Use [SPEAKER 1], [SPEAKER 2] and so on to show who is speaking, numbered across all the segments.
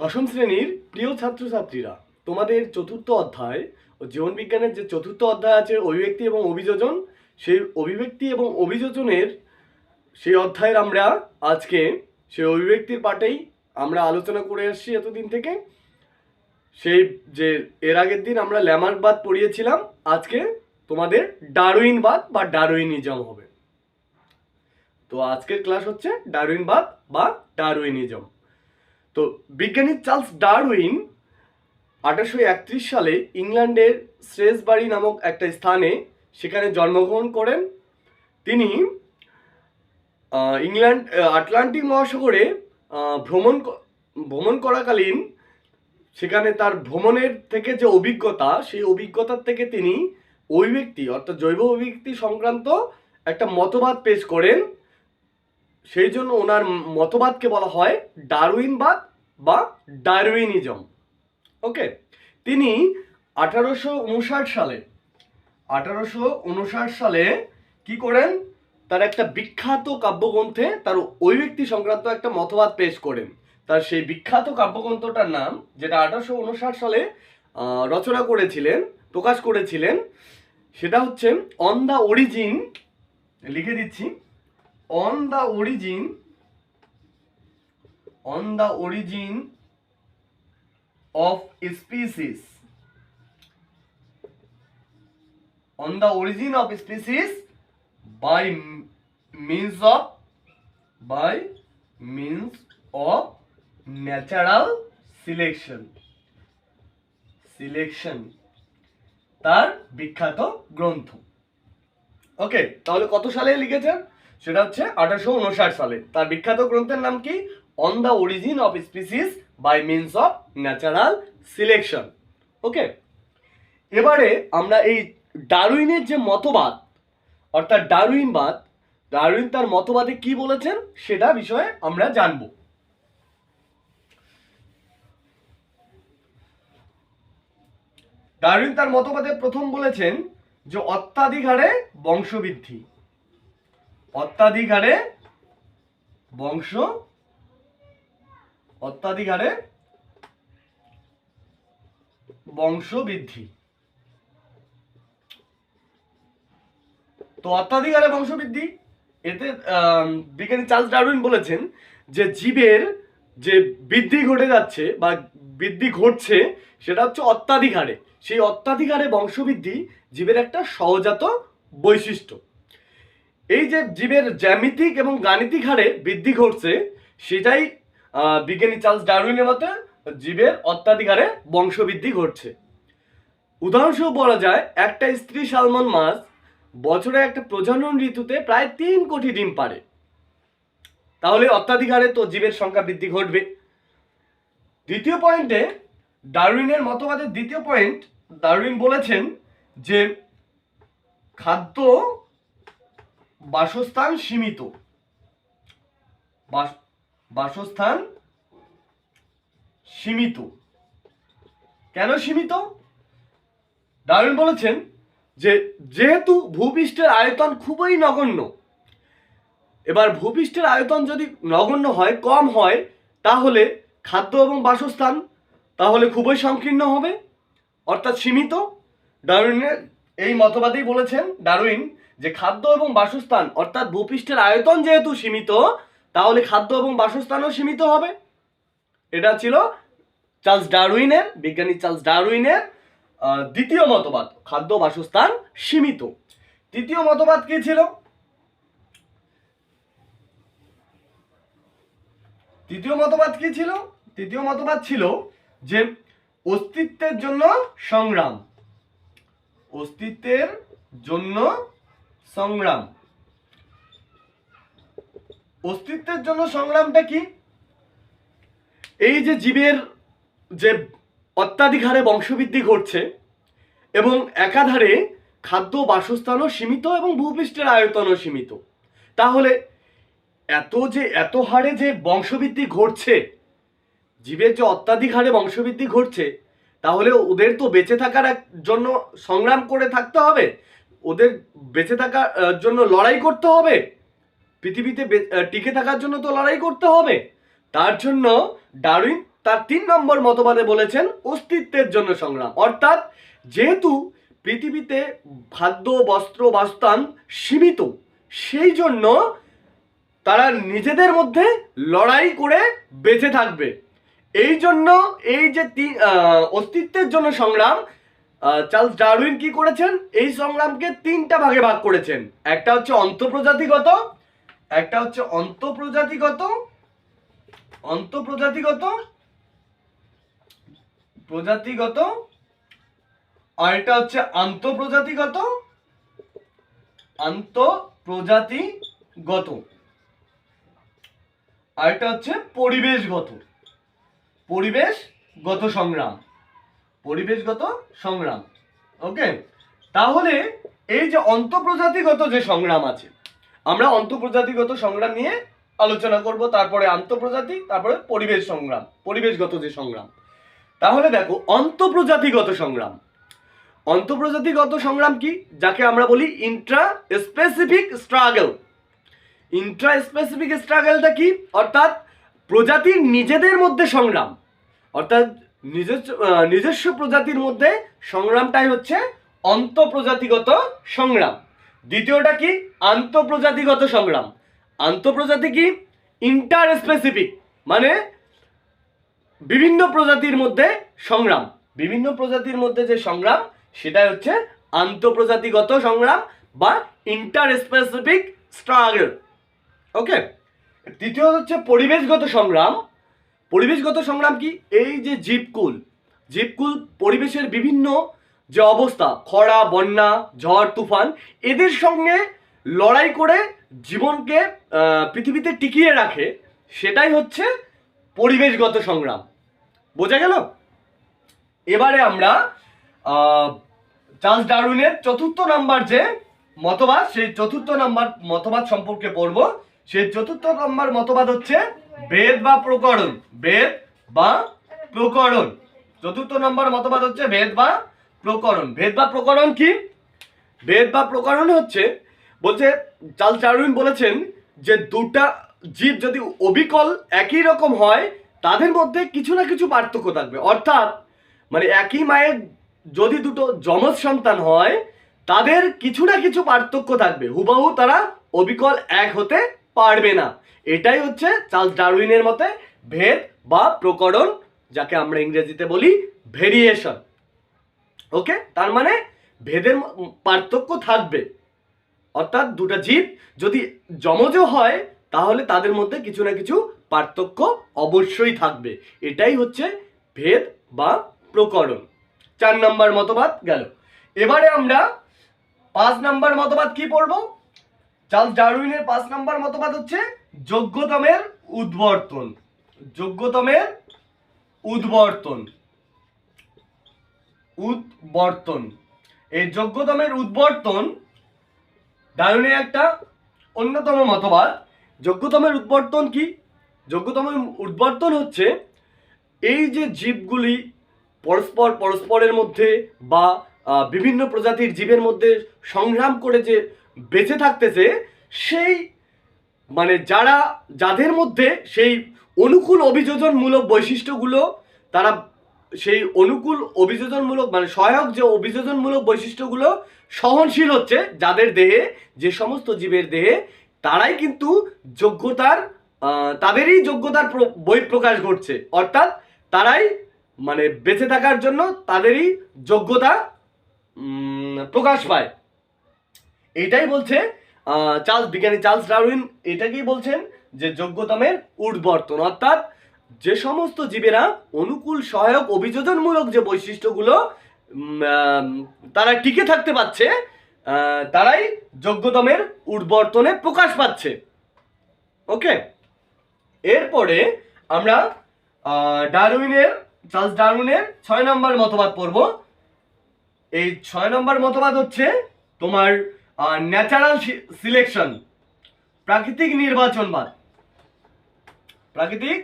[SPEAKER 1] দশম শ্রেণির প্রিয় ছাত্রছাত্রীরা, তোমাদের চতুর্থ অধ্যায় ও জীবন বিজ্ঞানের যে চতুর্থ অধ্যায় আছে, অভিব্যক্তি এবং অভিযোজন, সেই অভিব্যক্তি এবং অভিযোজনের সেই অধ্যায়ের আমরা আজকে সেই অভিব্যক্তির পাটেই আমরা আলোচনা করে আসছি এতদিন থেকে। সেই যে এর আগের দিন আমরা ল্যামার্কবাদ পড়িয়েছিলাম, আজকে তোমাদের ডারউইনবাদ বা ডারউইনিজম হবে। তো আজকের ক্লাস হচ্ছে ডারউইনবাদ বা ডারউইনিজম। তো বিজ্ঞানী চার্লস ডারউইন আঠারোশো একত্রিশ সালে ইংল্যান্ডের শ্রেসবাড়ি নামক একটা স্থানে সেখানে জন্মগ্রহণ করেন। তিনি ইংল্যান্ড আটলান্টিক মহাসাগরে ভ্রমণ ভ্রমণ করাকালীন সেখানে তার ভ্রমণের থেকে যে অভিজ্ঞতা, সেই অভিজ্ঞতার থেকে তিনি অভিব্যক্তি, অর্থাৎ জৈব অভিব্যক্তি সংক্রান্ত একটা মতবাদ পেশ করেন। সেই জন্য ওনার মতবাদকে বলা হয় ডারউইনবাদ বা ডারউইনিজম। ওকে, তিনি আঠারোশো উনষাট সালে, আঠারোশো উনষাট সালে কি করেন? তার একটা বিখ্যাত কাব্যগ্রন্থে তার ওই ব্যক্তি সংক্রান্ত একটা মতবাদ পেশ করেন। তার সেই বিখ্যাত কাব্যগ্রন্থটার নাম, যেটা আঠারোশো উনষাট সালে রচনা করেছিলেন, প্রকাশ করেছিলেন, সেটা হচ্ছে অন দ্য অরিজিন লিখে দিচ্ছি। The origin on the origin of species on the origin of species by m- means of by means of natural selection selection তার বিখ্যাত গ্রন্থ ওকে তাহলে কত সালে লিখেছেন সেটা হচ্ছে আঠারোশো উনষাট সালে। তার বিখ্যাত গ্রন্থের নাম কি? On the origin of species by means of natural selection okay এবারে আমরা এই ডারুইনের যে মতবাদ, অর্থাৎ ডারউইনবাদ, ডারউইন তার মতবাদে কি বলেছেন সেটা বিষয়ে আমরা জানব। ডারুইন তার মতবাদে প্রথম বলেছেন যে অত্যাধিক হারে বংশবৃদ্ধি। অত্যাধিক হারে বংশ অত্যাধিক হারে বংশবৃদ্ধি তো অত্যাধিক হারে বংশবৃদ্ধি এতে বিজ্ঞানী চার্লস ডারউইন বলেছেন যে জীবের যে বৃদ্ধি ঘটে যাচ্ছে বা বৃদ্ধি ঘটছে, সেটা হচ্ছে অত্যাধিক হারে সেই অত্যাধিক হারে বংশবৃদ্ধি জীবের একটা সহজাত বৈশিষ্ট্য। এই যে জীবের জ্যামিতিক এবং গাণিতিক হারে বৃদ্ধি ঘটছে, সেটাই বিজ্ঞানী চার্লস ডারউইনের মতে জীবের অত্যাধিক হারে বংশবৃদ্ধি ঘটছে। উদাহরণস্বরূপ বলা যায়, একটা স্ত্রী সালমন মাছ বছরে একটা প্রজনন ঋতুতে প্রায় তিন কোটি ডিম পারে তাহলে অত্যাধিক হারে তো জীবের সংখ্যা বৃদ্ধি ঘটবে। দ্বিতীয় পয়েন্টে ডারউইনের মতবাদের দ্বিতীয় পয়েন্ট, ডারউইন বলেছেন যে খাদ্য বাসস্থান সীমিত। বাস- বাসস্থান সীমিত। কেন সীমিত? ডারউইন বলেছেন যে, যেহেতু ভূপৃষ্ঠের আয়তন খুবই নগণ্য, এবার ভূপৃষ্ঠের আয়তন যদি নগণ্য হয়, কম হয়, তাহলে খাদ্য এবং বাসস্থান তাহলে খুবই সংকীর্ণ হবে, অর্থাৎ সীমিত। ডারউইনের এই মতবাদেই বলেছেন, ডারউইন যে খাদ্য এবং বাসস্থান, অর্থাৎ ভূপৃষ্ঠের আয়তন যেহেতু সীমিত, তাহলে খাদ্য এবং বাসস্থানও সীমিত হবে। এটা ছিল চার্লস ডারউইনের, বিজ্ঞানী চার্লস ডারউইনের দ্বিতীয় মতবাদ, খাদ্য বাসস্থান সীমিত। তৃতীয় মতবাদ কি ছিল? তৃতীয় মতবাদ কি ছিল? তৃতীয় মতবাদ ছিল যে অস্তিত্বের জন্য সংগ্রাম। অস্তিত্বের জন্য সংগ্রাম। অস্তিত্বের জন্য সংগ্রামটা কি? এই যে জীবের যে অত্যাধিক হারে বংশবৃদ্ধি ঘটছে এবং একাধারে খাদ্য বাসস্থানও সীমিত এবং ভূপৃষ্ঠের আয়তনও সীমিত। তাহলে এত যে, এত হারে যে বংশবৃদ্ধি ঘটছে, জীবের যে অত্যাধিক হারে বংশবৃদ্ধি ঘটছে, তাহলে ওদের তো বেঁচে থাকার জন্য সংগ্রাম করে থাকতে হবে? ওদের বেঁচে থাকার জন্য লড়াই করতে হবে। পৃথিবীতে টিকে থাকার জন্য তো লড়াই করতে হবে। তার জন্য ডারউইন তার তিন নম্বর মতবাদে বলেছেন, অস্তিত্বের জন্য সংগ্রাম। অর্থাৎ যেহেতু পৃথিবীতে খাদ্য বস্ত্র, বাসস্থান সীমিত, সেই জন্য তারা নিজেদের মধ্যে লড়াই করে বেঁচে থাকবে। এই জন্য এই যে অস্তিত্বের জন্য সংগ্রাম চার্লস ডারউইন কি করেছেন? এই সংগ্রামকে তিনটা ভাগে ভাগ করেছেন। একটা হচ্ছে অন্তঃপ্রজাতিগত, একটা হচ্ছে অন্তঃপ্রজাতিগত অন্তঃপ্রজাতিগত, প্রজাতিগত, আর এটা হচ্ছে আন্তঃপ্রজাতিগত আন্তঃপ্রজাতিগত। আর এটা হচ্ছে পরিবেশগত পরিবেশগত সংগ্রাম। পরিবেশগত সংগ্রাম। ওকে তাহলে এই যে অন্তঃপ্রজাতিগত যে সংগ্রাম আছে, আমরা অন্তঃপ্রজাতিগত সংগ্রাম নিয়ে আলোচনা করব, তারপরে আন্তঃপ্রজাতি, তারপরে পরিবেশ সংগ্রাম, পরিবেশগত যে সংগ্রাম। তাহলে দেখো, অন্তঃপ্রজাতিগত সংগ্রাম। অন্তঃপ্রজাতিগত সংগ্রাম কি? যাকে আমরা বলি intra specific struggle intra specific স্ট্রাগলটা কি? অর্থাৎ প্রজাতির নিজেদের মধ্যে সংগ্রাম। অর্থাৎ নিজস্ব প্রজাতির মধ্যে সংগ্রামটাই হচ্ছে অন্তঃপ্রজাতিগত সংগ্রাম। দ্বিতীয়টা কি? আন্তঃপ্রজাতিগত সংগ্রাম। আন্তঃপ্রজাতি কি? ইন্টার স্পেসিফিক মানে বিভিন্ন প্রজাতির মধ্যে সংগ্রাম। বিভিন্ন প্রজাতির মধ্যে যে সংগ্রাম, সেটাই হচ্ছে আন্তঃপ্রজাতিগত সংগ্রাম বা ইন্টার স্পেসিফিক স্ট্রাগল ওকে তৃতীয় হচ্ছে পরিবেশগত সংগ্রাম। পরিবেশগত সংগ্রাম কি? এই যে জীবকুল জীবকুল পরিবেশের বিভিন্ন যে অবস্থা, খরা, বন্যা, ঝড়, তুফান, এদের সঙ্গে লড়াই করে জীবনকে পৃথিবীতে টিকিয়ে রাখে, সেটাই হচ্ছে পরিবেশগত সংগ্রাম। বোঝা গেল? এবারে আমরা চার্লস ডারউইনের চতুর্থ নাম্বার যে মতবাদ, সেই চতুর্থ নাম্বার মতবাদ সম্পর্কে পড়ব। সেই চতুর্থ নাম্বার মতবাদ হচ্ছে বেদ বা প্রকরণ, বেদ বা প্রকরণ। চতুর্থ নম্বর মতবাদ হচ্ছে ভেদ বা প্রকরণ। ভেদ বা প্রকরণ কি? ভেদ বা প্রকরণ হচ্ছে, বলছে চার্লস ডারউইন বলেছেন যে দুটা জীব যদি অবিকল একই রকম হয়, তাদের মধ্যে কিছু না কিছু পার্থক্য থাকবে। অর্থাৎ মানে একই মায়ের যদি দুটো যমজ সন্তান হয়, তাদের কিছু না কিছু পার্থক্য থাকবে। হুবাহু তারা অবিকল এক হতে পারবে না। এটাই হচ্ছে চার্লস ডারউইনের মতে ভেদ বা প্রকরণ, যাকে আমরা ইংরেজিতে বলি ভেরিয়েশন। ওকে? তার মানে ভেদের পার্থক্য থাকবে। অর্থাৎ দুটো জীব যদি যমজও হয়, তাহলে তাদের মধ্যে কিছু না কিছু পার্থক্য অবশ্যই থাকবে। এটাই হচ্ছে ভেদ বা প্রকরণ। চার নম্বর মতবাদ গেল। এবারে আমরা পাঁচ নম্বর মতবাদ কি পড়ব? চার্লস ডারউইনের পাঁচ নম্বর মতবাদ হচ্ছে যোগ্যতমের উদ্বর্তন। যোগ্যতমের উদ্বর্তন। উদ্বর্তন। এই যোগ্যতমের উদ্বর্তন ডারউইনের একটা অন্যতম মতবাদ। যোগ্যতমের উদ্বর্তন কি? যোগ্যতমের উদ্বর্তন হচ্ছে এই যে জীবগুলি পরস্পর, পরস্পরের মধ্যে বা বিভিন্ন প্রজাতির জীবের মধ্যে সংগ্রাম করে যে বেঁচে থাকতেছে, সেই মানে যারা, যাদের মধ্যে সেই অনুকূল অভিযোজনমূলক বৈশিষ্ট্যগুলো, তারা সেই অনুকূল অভিযোজনমূলক মানে সহায়ক যে অভিযোজনমূলক বৈশিষ্ট্যগুলো সহনশীল হচ্ছে, যাদের দেহে, যে সমস্ত জীবের দেহে, তারাই কিন্তু যোগ্যতার তাদেরই যোগ্যতার প্র- বহিঃপ্রকাশ ঘটছে। অর্থাৎ তারাই মানে বেঁচে থাকার জন্য তাদেরই যোগ্যতা প্রকাশ পায়। এটাই বলছে চার্লস, বিজ্ঞানী চার্লস ডারউইন এটাকেই বলছেন যে যোগ্যতমের উদ্বর্তন। অর্থাৎ যে সমস্ত জীবেরা অনুকূল, সহায়ক, অভিযোজনমূলক যে বৈশিষ্ট্যগুলো তারা টিকে থাকতে পারছে তারাই যোগ্যতমের উদ্বর্তনে প্রকাশ পাচ্ছে। ওকে? এরপরে আমরা ডারউইনের, চার্লস ডারউইনের ছয় নম্বর মতবাদ পড়ব। এই ছয় নম্বর মতবাদ হচ্ছে তোমার ন্যাচারাল সিলেকশন প্রাকৃতিক নির্বাচনবাদ। প্রাকৃতিক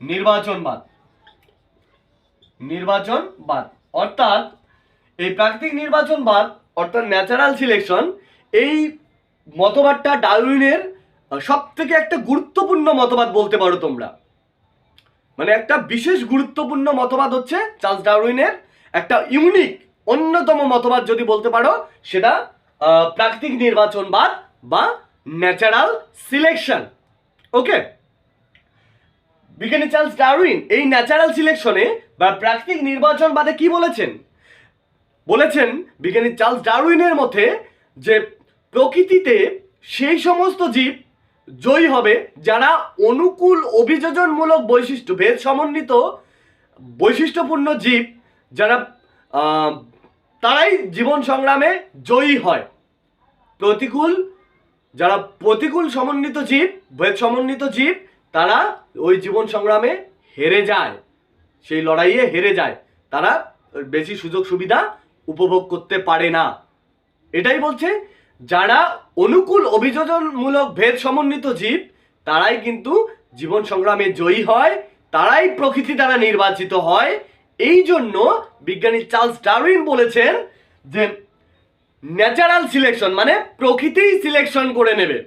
[SPEAKER 1] নির্বাচনবাদ। নির্বাচনবাদ। অর্থাৎ এই প্রাকৃতিক নির্বাচনবাদ, অর্থাৎ ন্যাচারাল সিলেকশন এই মতবাদটা ডারউইনের সব থেকে একটা গুরুত্বপূর্ণ মতবাদ বলতে পারো তোমরা। মানে একটা বিশেষ গুরুত্বপূর্ণ মতবাদ হচ্ছে চার্লস ডারউইনের একটা ইউনিক, অন্যতম মতবাদ যদি বলতে পারো, সেটা প্রাকৃতিক নির্বাচনবাদ বা ন্যাচারাল সিলেকশন ওকে বিজ্ঞানী চার্লস ডারউইন এই ন্যাচারাল সিলেকশনে বা প্রাকৃতিক নির্বাচনবাদে কি বলেছেন? বলেছেন বিজ্ঞানী চার্লস ডারউইনের মতে যে প্রকৃতিতে সেই সমস্ত জীব জয়ী হবে যারা অনুকূল অভিযোজনমূলক বৈশিষ্ট্য ভেদ সমন্বিত বৈশিষ্ট্যপূর্ণ জীব যারা তারাই জীবন সংগ্রামে জয়ী হয়। প্রতিকূল, যারা প্রতিকূল সমন্বিত জীব, ভেদ সমন্বিত জীব, তারা ওই জীবন সংগ্রামে হেরে যায়। সেই লড়াইয়ে হেরে যায়। তারা বেশি সুযোগ সুবিধা উপভোগ করতে পারে না। এটাই বলছে, যারা অনুকূল অভিযোজনমূলক ভেদ সমন্বিত জীব, তারাই কিন্তু জীবন সংগ্রামে জয়ী হয়, তারাই প্রকৃতি দ্বারা নির্বাচিত হয় এই জন্য বিজ্ঞানী চার্লস ডারউইন বলেছেন যে ন্যাচারাল সিলেকশন মানে প্রকৃতিই সিলেকশন করে নেবে।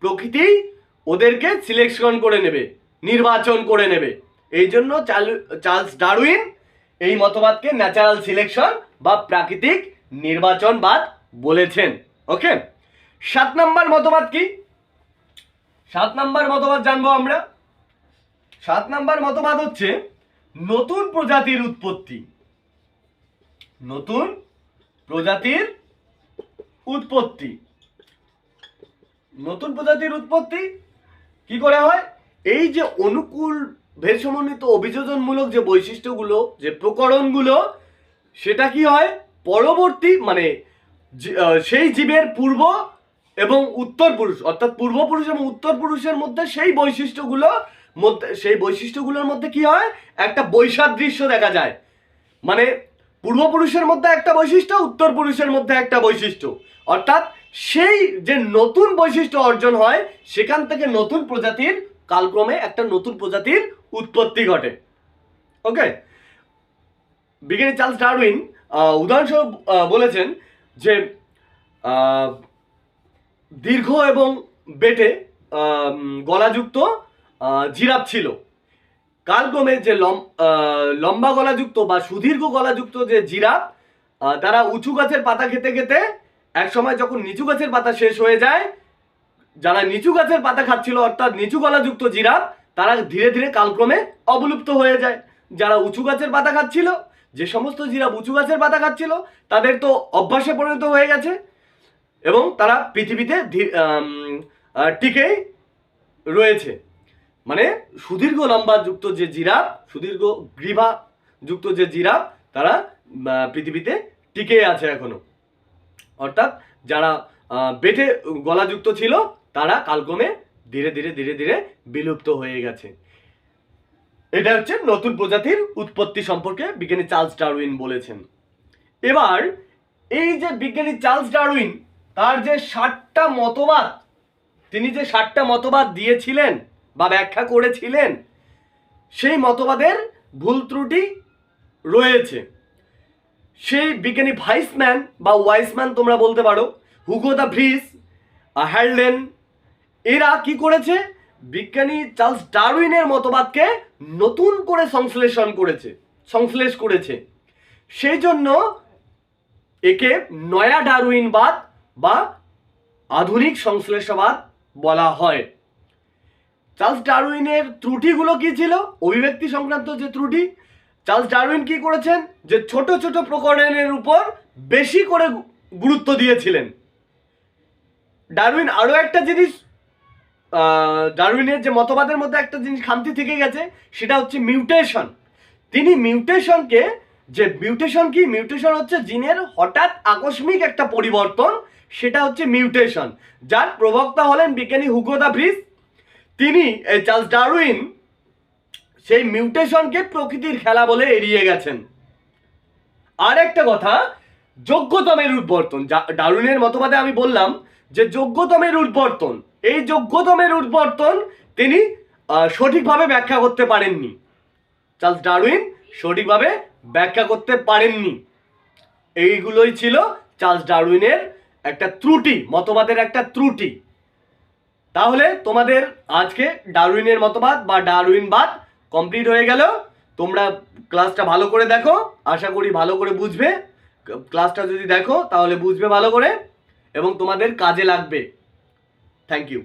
[SPEAKER 1] প্রকৃতিই ওদেরকে সিলেকশন করে নেবে, নির্বাচন করে নেবে। এই জন্য চার্ল- চার্লস ডারউইন এই মতবাদকে ন্যাচারাল সিলেকশন বা প্রাকৃতিক নির্বাচনবাদ বলেছেন। ওকে? সাত নাম্বার মতবাদ কি? সাত নাম্বার মতবাদ জানব আমরা। সাত নাম্বার মতবাদ হচ্ছে নতুন প্রজাতির উৎপত্তি। নতুন প্রজাতির উৎপত্তি। নতুন প্রজাতির উৎপত্তি কি করে হয়? এই যে অনুকূল ভেদ সমন্বিত অভিযোজনমূলক যে বৈশিষ্ট্যগুলো, যে প্রকরণগুলো, সেটা কি হয়? পরবর্তী মানে সেই জীবের পূর্ব এবং উত্তর পুরুষ, অর্থাৎ পূর্বপুরুষ এবং উত্তর পুরুষের মধ্যে সেই বৈশিষ্ট্যগুলো মধ্যে, সেই বৈশিষ্ট্যগুলোর মধ্যে কি হয়? একটা বৈসাদৃশ্য দেখা যায়। মানে পূর্বপুরুষের মধ্যে একটা বৈশিষ্ট্য উত্তর পুরুষের মধ্যে একটা বৈশিষ্ট্য। অর্থাৎ সেই যে নতুন বৈশিষ্ট্য অর্জন হয়, সেখান থেকে নতুন প্রজাতির কালক্রমে একটা নতুন প্রজাতির উৎপত্তি ঘটে। ওকে? বিজ্ঞানী চার্লস ডারউইন উদাহরণস্বরূপ বলেছেন যে দীর্ঘ এবং বেটে গলাযুক্ত জিরাফ ছিল। কালক্রমে যে লম্বা গলাযুক্ত বা সুদীর্ঘ গলাযুক্ত যে আহ, তারা উঁচু গাছের পাতা খেতে খেতে এক সময় যখন নিচু গাছের পাতা শেষ হয়ে যায় যারা নিচু গাছের পাতা খাচ্ছিল অর্থাৎ নিচু গলাযুক্ত জিরাফ তারা ধীরে ধীরে কালক্রমে অবলুপ্ত হয়ে যায়। যারা উঁচু গাছের পাতা খাচ্ছিল যে সমস্ত জিরাফ উঁচু গাছের পাতা খাচ্ছিল তাদের তো অভ্যাসে পরিণত হয়ে গেছে এবং তারা পৃথিবীতে টিকেই রয়েছে। মানে সুদীর্ঘ লম্বা যুক্ত যে জিরাফ সুদীর্ঘ গ্রীভা যুক্ত যে জিরাফ তারা পৃথিবীতে টিকে আছে এখনও। অর্থাৎ যারা বেটে গলাযুক্ত ছিল, তারা কালক্রমে ধীরে ধীরে ধীরে ধীরে বিলুপ্ত হয়ে গেছে। এটা হচ্ছে নতুন প্রজাতির উৎপত্তি সম্পর্কে বিজ্ঞানী চার্লস ডারউইন বলেছেন। এবার, এই যে বিজ্ঞানী চার্লস ডারউইন, তার যে ষাটটা মতবাদ, তিনি যে ষাটটা মতবাদ দিয়েছিলেন বা ব্যাখ্যা করেছিলেন, সেই মতবাদের ভুল ত্রুটি রয়েছে। সেই বিজ্ঞানী ভাইসম্যান বা ওয়াইসম্যান তোমরা বলতে পারো, হুগো দ্য ভ্রিস হ্যারলেন, এরা কি করেছে? বিজ্ঞানী চার্লস ডারউইনের মতবাদকে নতুন করে সংশ্লেষণ করেছে, সংশ্লেষ করেছে। সেই জন্য একে নয়া ডারউইনবাদ বা আধুনিক সংশ্লেষবাদ বলা হয়। চার্লস ডারউইনের ত্রুটিগুলো কি ছিল? অভিব্যক্তি সংক্রান্ত যে ত্রুটি, চার্লস ডারউইন কি করেছেন? যে ছোট ছোট প্রকরণের উপর বেশি করে গুরুত্ব দিয়েছিলেন। ডারউইন আরও একটা জিনিস ডারউইনের যে মতবাদের মধ্যে একটা জিনিস খামতি থেকে গেছে, সেটা হচ্ছে মিউটেশন। তিনি মিউটেশনকে, যে মিউটেশন কি? মিউটেশন হচ্ছে জিনের হঠাৎ আকস্মিক একটা পরিবর্তন, সেটা হচ্ছে মিউটেশন, যার প্রবক্তা হলেন বিজ্ঞানী হুগো দা ব্রিস। তিনি এই চার্লস ডারউইন সেই মিউটেশনকে প্রকৃতির খেলা বলে এড়িয়ে গেছেন। আর একটা কথা, যোগ্যতমের উদ্বর্তন। ডারউইনের মতবাদে আমি বললাম যে যোগ্যতমের উদ্বর্তন। এই যোগ্যতমের উদ্বর্তন তিনি সঠিকভাবে ব্যাখ্যা করতে পারেননি। চার্লস ডারউইন সঠিকভাবে ব্যাখ্যা করতে পারেননি। এইগুলোই ছিল চার্লস ডারউইনের একটা ত্রুটি, মতবাদের একটা ত্রুটি। তাহলে তোমাদের আজকে ডারউইনের মতবাদ বা ডারউইনবাদ কমপ্লিট হয়ে গেল। তোমরা ক্লাসটা ভালো করে দেখো, আশা করি ভালো করে বুঝবে। ক্লাসটা যদি দেখো, তাহলে বুঝবে ভালো করে এবং তোমাদের কাজে লাগবে। Thank you